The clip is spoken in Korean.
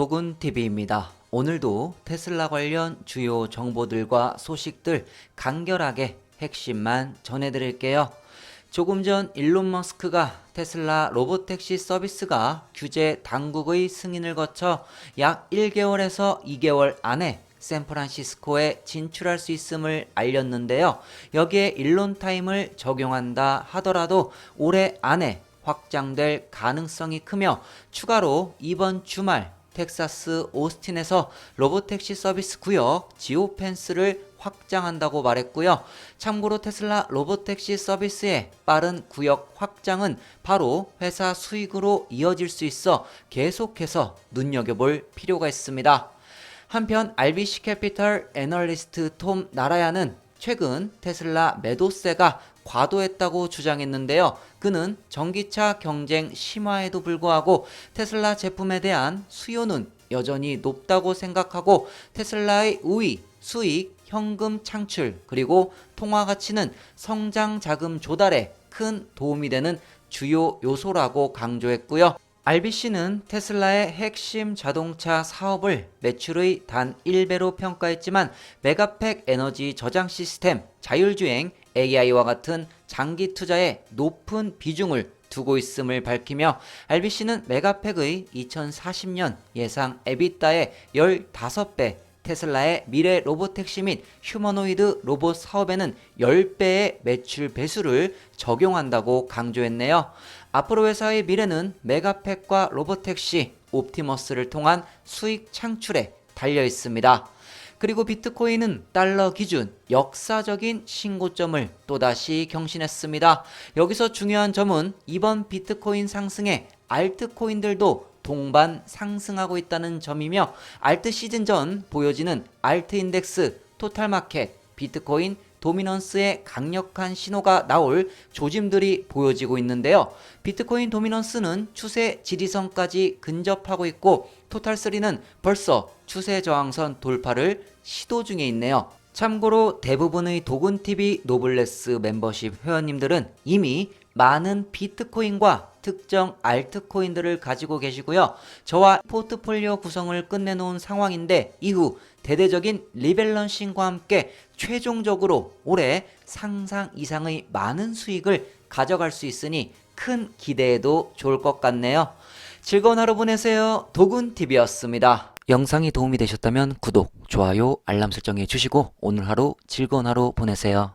도군TV입니다. 오늘도 테슬라 관련 주요 정보들과 소식들 간결하게 핵심만 전해드릴게요. 조금 전 일론 머스크가 테슬라 로보택시 서비스가 규제 당국의 승인을 거쳐 약 1개월에서 2개월 안에 샌프란시스코에 진출할 수 있음을 알렸는데요. 여기에 일론 타임을 적용한다 하더라도 올해 안에 확장될 가능성이 크며 추가로 이번 주말 텍사스 오스틴에서 로보택시 서비스 구역 지오펜스를 확장한다고 말했고요. 참고로 테슬라 로보택시 서비스의 빠른 구역 확장은 바로 회사 수익으로 이어질 수 있어 계속해서 눈여겨볼 필요가 있습니다. 한편 RBC 캐피털 애널리스트 톰 나라야는 최근 테슬라 매도세가 과도했다고 주장했는데요. 그는 전기차 경쟁 심화에도 불구하고 테슬라 제품에 대한 수요는 여전히 높다고 생각하고 테슬라의 우위, 수익, 현금 창출, 그리고 통화 가치는 성장 자금 조달에 큰 도움이 되는 주요 요소라고 강조했고요. RBC는 테슬라의 핵심 자동차 사업을 매출의 단 1배로 평가했지만 메가팩 에너지 저장 시스템, 자율주행, AI와 같은 장기 투자에 높은 비중을 두고 있음을 밝히며 RBC는 메가팩의 2040년 예상 에비타의 15배 테슬라의 미래 로보택시 및 휴머노이드 로봇 사업에는 10배의 매출 배수를 적용한다고 강조했네요. 앞으로 회사의 미래는 메가팩과 로보택시, 옵티머스를 통한 수익 창출에 달려 있습니다. 그리고 비트코인은 달러 기준 역사적인 신고점을 또다시 경신했습니다. 여기서 중요한 점은 이번 비트코인 상승에 알트코인들도 동반 상승하고 있다는 점이며 알트 시즌 전 보여지는 알트 인덱스, 토탈 마켓, 비트코인, 도미넌스의 강력한 신호가 나올 조짐들이 보여지고 있는데요. 비트코인 도미넌스는 추세 지지선까지 근접하고 있고 토탈3는 벌써 추세 저항선 돌파를 시도 중에 있네요. 참고로 대부분의 도군TV 노블레스 멤버십 회원님들은 이미 많은 비트코인과 특정 알트코인들을 가지고 계시고요. 저와 포트폴리오 구성을 끝내놓은 상황인데 이후 대대적인 리밸런싱과 함께 최종적으로 올해 상상 이상의 많은 수익을 가져갈 수 있으니 큰 기대해도 좋을 것 같네요. 즐거운 하루 보내세요. 도군TV였습니다. 영상이 도움이 되셨다면 구독, 좋아요, 알람 설정해 주시고 오늘 하루 즐거운 하루 보내세요.